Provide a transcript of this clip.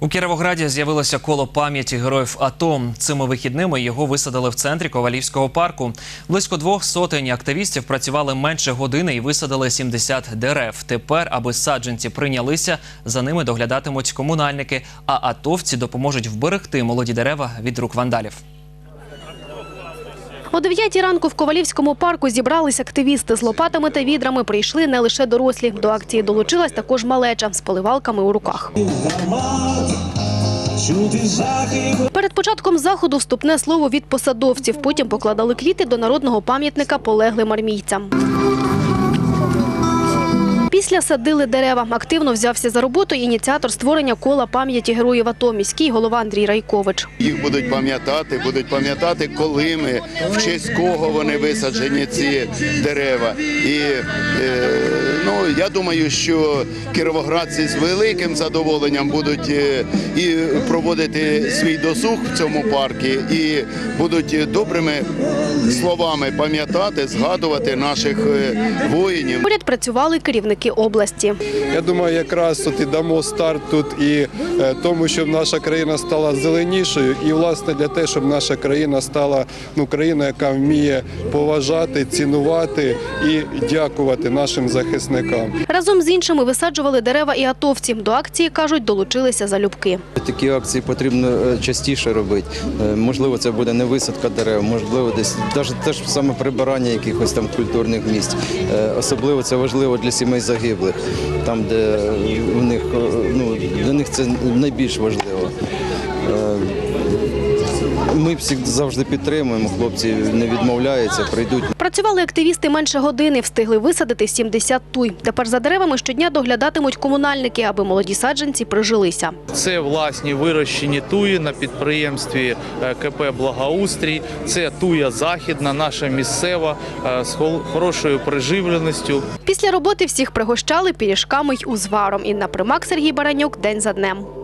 У Кіровограді з'явилося коло пам'яті героїв АТО. Цими вихідними його висадили в центрі Ковалівського парку. Близько двох сотень активістів працювали менше години і висадили 70 дерев. Тепер, аби саджанці прийнялися, за ними доглядатимуть комунальники, а атовці допоможуть вберегти молоді дерева від рук вандалів. О 9 ранку в Ковалівському парку зібрались активісти з лопатами та відрами. Прийшли не лише дорослі. До акції долучилась також малеча з поливалками у руках. Перед початком заходу вступне слово від посадовців. Потім покладали квіти до народного пам'ятника полеглим армійцям. Після садили дерева. Активно взявся за роботу ініціатор створення кола пам'яті героїв АТО, міський голова Андрій Райкович. Їх будуть пам'ятати, будуть пам'ятати, коли ми, в честь кого вони висаджені ці дерева. І е, ну, я думаю, що кіровоградці з великим задоволенням будуть е, і проводити свій досуг в цьому парку, і будуть добрими словами пам'ятати, згадувати наших е, воїнів. Поряд працювали керівники області. Я думаю, якраз от і дамо старт тут і е, тому, щоб наша країна стала зеленішою, і власне для того, щоб наша країна стала ну країною, яка вміє поважати, цінувати і дякувати нашим захисникам. Разом з іншими висаджували дерева і атовці. До акції, кажуть, долучилися залюбки. Такі акції потрібно е, частіше робити. Е, Можливо, це буде не висадка дерев, можливо, десь навіть теж саме прибирання якихось там культурних місць. Е, Особливо це важливо для сімей загиблих, там, де у них ну для них це найбільш важливо. Ми всіх завжди підтримуємо, хлопці не відмовляються, прийдуть. Працювали активісти менше години, встигли висадити 70 туй. Тепер за деревами щодня доглядатимуть комунальники, аби молоді саджанці прижилися. Це власні вирощені туї на підприємстві е, КП Благоустрій. Це туя західна, наша місцева е, з хорошою приживленістю. Після роботи всіх пригощали пиріжками й узваром. Інна Примак, Сергій Баранюк. День за днем.